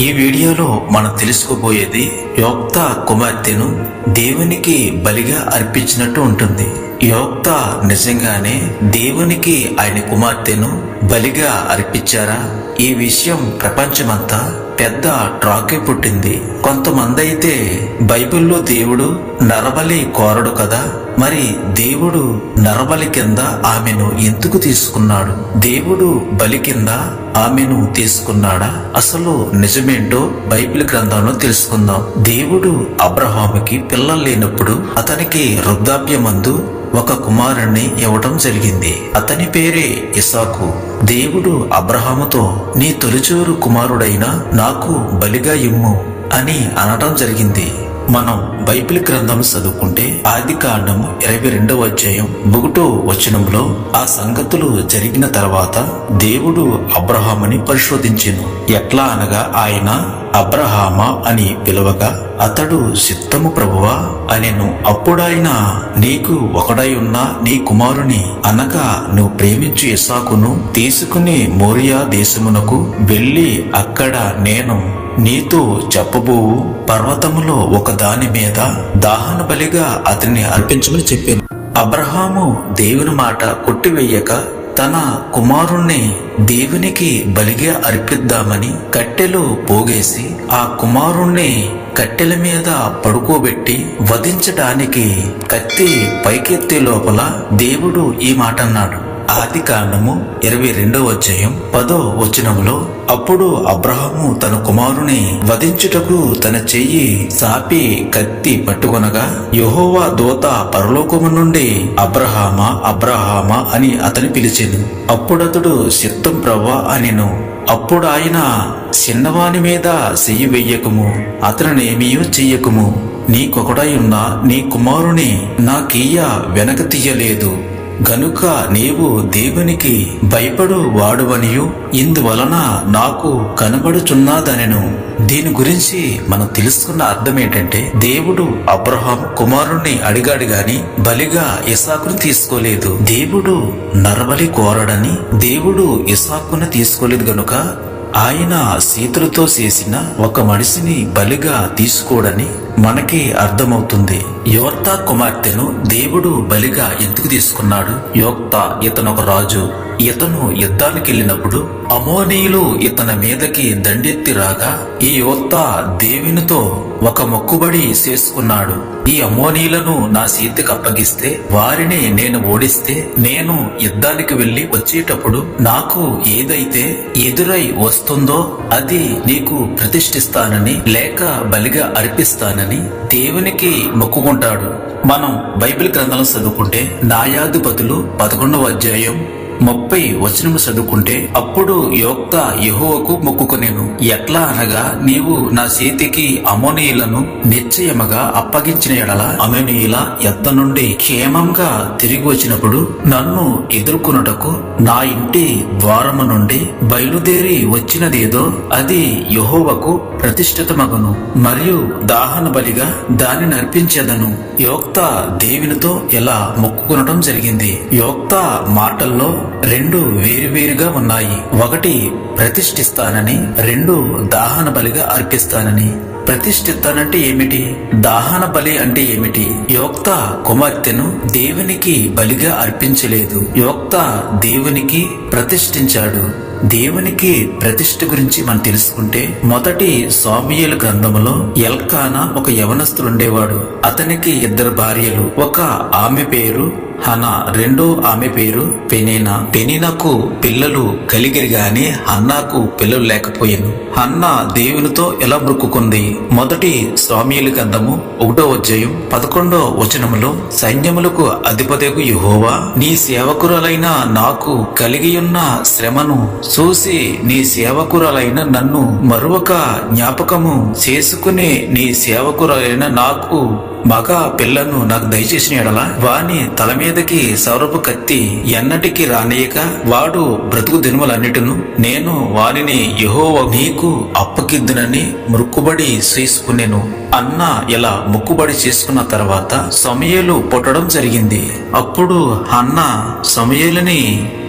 ఈ వీడియోలో మనం తెలుసుకోబోయేది యోక్త కుమార్తెను దేవునికి బలిగా అర్పించినట్టు ఉంటుంది. యోక్త నిజంగానే దేవునికి ఆయన కుమార్తెను బలిగా అర్పించారా? ఈ విషయం ప్రపంచమంతా పెద్ద ట్రాకే పుట్టింది. కొంతమంది అయితే బైబిల్లో దేవుడు నరబలి కోరడు కదా? మరి దేవుడు నరబలి కింద ఆమెను ఎందుకు తీసుకున్నాడు? దేవుడు బలి కింద ఆమెను తీసుకున్నాడా? అసలు నిజమేంటో బైబిల్ గ్రంథంలో తెలుసుకుందాం. దేవుడు అబ్రహాముకి పిల్లలు లేనప్పుడు అతనికి వృద్ధాప్యమందు ఒక కుమారుణ్ణి ఇవ్వటం జరిగింది. అతని పేరే ఇసాకు. దేవుడు అబ్రహాముతో నీ తొలిచూరు కుమారుడైన నాకు బలిగా ఇమ్ము అని అనటం జరిగింది. మనం బైబిల్ గ్రంథం చదువుకుంటే ఆది కాండము ఇరవై రెండవ అధ్యాయం బుగుటో వచనంలో ఆ సంగతులు జరిగిన తర్వాత దేవుడు అబ్రహాముని పరిశోధించెను. ఎట్లా అనగా ఆయన అబ్రహామ అని పిలవగా అతడు సిద్ధము ప్రభువా అనెను. అప్పుడాయన నీకు ఒకడై ఉన్న నీ కుమారుని అనగా నువ్వు ప్రేమించు ఇసాకును తీసుకుని మోరియా దేశమునకు వెళ్ళి అక్కడ నేను నీతో చెప్పబోవు పర్వతములో ఒక దాని మీద దాహన బలిగా అతన్ని అర్పించమని చెప్పింది అబ్రహాము దేవుని మాట కొట్టివేయక తన కుమారుణ్ణి దేవునికి బలిగా అర్పిద్దామని కట్టెలు పోగేసి ఆ కుమారుణ్ణి కట్టెల మీద పడుకోబెట్టి వధించడానికి కత్తి పైకెత్తే లోపల దేవుడు ఈ మాట అన్నాడు ఆది కాండము ఇరవై రెండవ అధ్యాయం పదో వచనంలో అప్పుడు అబ్రహము తన కుమారుని వధించుటకు తన చెయ్యి సాపి కత్తి పట్టుకొనగా యహోవా దూత పరలోకము నుండి అబ్రహామా అబ్రహామా అని అతని పిలిచెను. అప్పుడతడు చిత్తం ప్రవ్వా అనిను. అప్పుడు ఆయన చిన్నవాని మీద చెయ్యి వెయ్యకుము అతనినేమీయూ చెయ్యకుము. నీకొకడై ఉన్న నీ కుమారుని నాకీయ వెనక తీయలేదు. గనుక నీవు దేవునికి భయపడు వాడువనియు. ఇందువలన నాకు కనబడుచున్నాదనెను. దీని గురించి మనం తెలుసుకున్న అర్థం ఏంటంటే దేవుడు అబ్రహాం కుమారుణ్ణి అడిగాడు గాని బలిగా ఇసాకును తీసుకోలేదు. దేవుడు నరబలి కోరడని దేవుడు ఇసాకును తీసుకోలేదు గనుక ఆయన సీతులతో చేసిన ఒక మనిషిని బలిగా తీసుకోడని మనకి అర్థమవుతుంది. యోక్త కుమార్తెను దేవుడు బలిగా ఎందుకు తీసుకున్నాడు? యోక్త ఇతను ఒక రాజు. ఇతను యుద్ధానికి వెళ్ళినప్పుడు అమోనీయులు ఇతని మీదకి దండెత్తి రాగా ఈ యువత దేవునితో ఒక మొక్కుబడి చేసుకున్నాడు. ఈ అమోనీయులను నా చేతికి అప్పగిస్తే వారిని నేను ఓడిస్తే నేను యుద్ధానికి వెళ్ళి వచ్చేటప్పుడు నాకు ఏదైతే ఎదురై వస్తుందో అది నీకు ప్రతిష్ఠిస్తానని లేక బలిగా అర్పిస్తానని దేవునికి మొక్కుకుంటాడు. మనం బైబిల్ గ్రంథాలను చదువుకుంటే నాయాధిపతులు పదకొండవ అధ్యాయం ముప్పై వచనము చదువుకుంటే అప్పుడు యోక్త యహోవకు మొక్కుకొనేను. ఎట్లా అనగా నీవు నా చేతికి అమోనీయులను నిశ్చయముగా అప్పగించిన ఎడల అమోనీయుల ఎత్త నుండి క్షేమంగా తిరిగి వచ్చినప్పుడు నన్ను ఎదుర్కొనుటకు నా ఇంటి ద్వారము నుండి బయలుదేరి వచ్చినదేదో అది యహోవకు ప్రతిష్ఠితమగును. మరియు దాహన బలిగా దానిని అర్పించేదను. యోక్త దేవునితో ఇలా మొక్కుకొనటం జరిగింది? యోక్త మాటల్లో రెండు వేరువేరుగా ఉన్నాయి. ఒకటి ప్రతిష్ఠిస్తానని రెండు దాహన బలిగా అర్పిస్తానని. ప్రతిష్ఠిస్తానంటే ఏమిటి? దాహన బలి అంటే ఏమిటి? యోక్త కుమార్తెను దేవునికి బలిగా అర్పించలేదు. యోక్త దేవునికి ప్రతిష్ఠించాడు. దేవునికి ప్రతిష్ఠ గురించి మనం తెలుసుకుంటే మొదటి స్వామియలు గ్రంథములో ఎల్కానా ఒక యవనస్తుడుండేవాడు అతనికి ఇద్దరు భార్యలు. ఒక ఆమె పేరు హన రెండో ఆమె పేరు పెనీనా. పెనీనాకు పిల్లలు కలిగిరి గాని హన్నాకు పిల్లలు లేకపోయాను. హన్న దేవునితో ఎలా బ్రుక్కుకుంది మొదటి స్వామీయుల గంధము ఒకటో అధ్యాయం పదకొండో వచనములో సైన్యములకు అధిపతికు యుహోవా నీ సేవకురాలైన నాకు కలిగియున్న శ్రమను చూసి నీ సేవకురాలైన నన్ను మరొక జ్ఞాపకము చేసుకుని నీ సేవకురాలైన నాకు మగ పిల్లను నాకు దయచేసిన ఎడల వాని తల మీద మీదకి సౌరభు కత్తి ఎన్నటికి రానియక వాడు బ్రతుకు దినుమలన్నిటిను నేను వారిని యహోవ నీకు అప్పగిద్దునని మృక్కుబడి చేసుకునేను అన్న ఇలా మొక్కుబడి చేసుకున్న తర్వాత సమయలు పుట్టడం జరిగింది. అప్పుడు అన్న సమయలని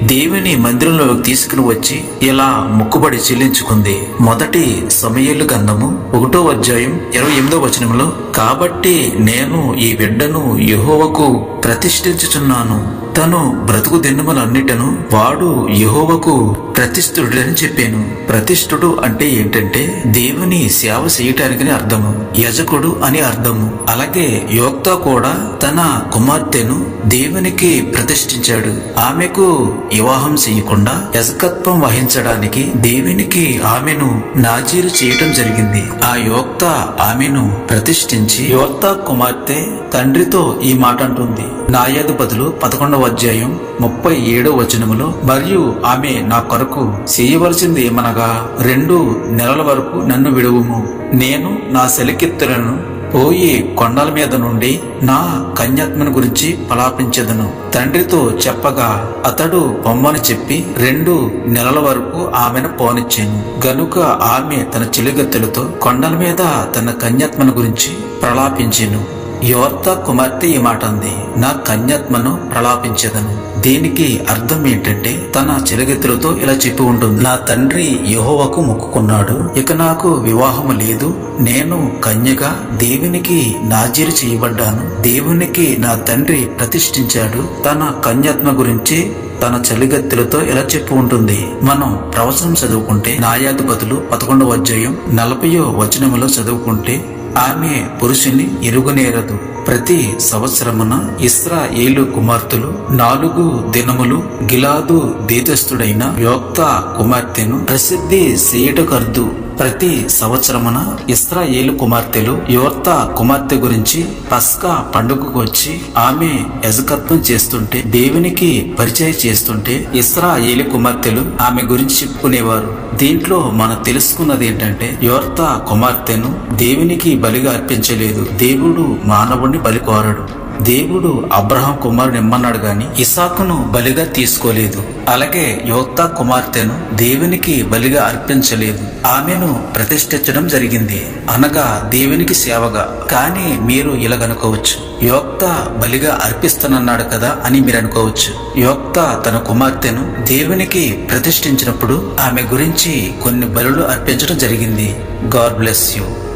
దేవుని మందిరంలోకి తీసుకుని వచ్చి ఇలా మొక్కుబడి చెల్లించుకుంది. మొదటి సమయలు గంధము ఒకటో అధ్యాయం ఇరవై ఎనిమిదో వచనంలో కాబట్టి నేను ఈ బిడ్డను యహోవకు ప్రతిష్ఠించు ప్రతిష్ఠించుచున్నాను తను బ్రతుకు దిన్నములన్నిటను వాడు యహోవకు ప్రతిష్ఠుడని చెప్పాను. ప్రతిష్ఠుడు అంటే ఏంటంటే దేవుని సేవ చేయటానికి అర్థము యజకుడు అని అర్థము. అలాగే యోక్త కూడా తన కుమార్తెను దేవునికి ప్రతిష్ఠించాడు. ఆమెకు వివాహం చేయకుండా యజకత్వం వహించడానికి దేవునికి ఆమెను నాజీరు చేయటం జరిగింది. ఆ యోక్త ఆమెను ప్రతిష్ఠించి యోక్త కుమార్తె తండ్రితో ఈ మాట అంటుంది న్యాయాధిపతులు పదకొండవ అధ్యాయం ముప్పై ఏడవ వచనములో మరియు ఆమె నా కొరకు చేయవలసింది ఏమనగా రెండు నెలల వరకు నన్ను విడువుము. నేను నా సెలికెత్తులను పోయి కొండల మీద నుండి నా కన్యాత్మను గురించి పలాపించదను. తండ్రితో చెప్పగా అతడు బొమ్మని చెప్పి రెండు నెలల వరకు ఆమెను పోనిచ్చాను. గనుక ఆమె తన చెలిగత్తెలతో కొండల మీద తన కన్యాత్మను గురించి ప్రలాపించాను. యువర్త కుమార్తె ఈ మాట అంది. నా కన్యాత్మను ప్రలాపించదను. దీనికి అర్థం ఏంటంటే తన చెలగెత్తులతో ఇలా చెప్పి ఉంటుంది. నా తండ్రి యహోవకు మొక్కుకున్నాడు. ఇక నాకు వివాహము లేదు. నేను కన్యగా దేవునికి నాజీరు చేయబడ్డాను. దేవునికి నా తండ్రి ప్రతిష్ఠించాడు. తన కన్యాత్మ గురించి తన చలిగత్తులతో ఇలా చెప్పు ఉంటుంది. మనం ప్రవచనం చదువుకుంటే నాయాధిపతులు పదకొండవ అధ్యాయం నలభయో వచనములో చదువుకుంటే ఆమె పురుషుని ఎరుగనేరదు. ప్రతి సంవత్సరమున ఇస్రాయేలు కుమార్తెలు నాలుగు దినములు గిలాదు దేశస్థుడైన యోక్త కుమార్తెను ప్రసిద్ధి చేయటకర్దు. ప్రతి సంవత్సరమున ఇస్రాయేలు కుమార్తెలు యువర్త కుమార్తె గురించి పస్కా పండుగకు వచ్చి ఆమె యజకత్వం చేస్తుంటే దేవునికి పరిచయం చేస్తుంటే ఇస్రాయేలు కుమార్తెలు ఆమె గురించి చెప్పుకునేవారు. దీంట్లో మనం తెలుసుకున్నది ఏంటంటే యువర్త కుమార్తెను దేవునికి బలిగా అర్పించలేదు. దేవుడు మానవుణ్ణి బలి కోరడు దేవుడు అబ్రహం కుమారుని ఇమ్మన్నాడు గాని ఇసాకును బలిగా తీసుకోలేదు. అలాగే యోక్త కుమార్తెను దేవునికి బలిగా అర్పించలేదు. ఆమెను ప్రతిష్ఠించడం జరిగింది. అనగా దేవునికి సేవగా. కానీ మీరు ఇలాగనుకోవచ్చు. యోక్త బలిగా అర్పిస్తానన్నాడు కదా అని మీరు అనుకోవచ్చు యోక్త తన కుమార్తెను దేవునికి ప్రతిష్ఠించినప్పుడు ఆమె గురించి కొన్ని బలులు అర్పించడం జరిగింది. God bless you.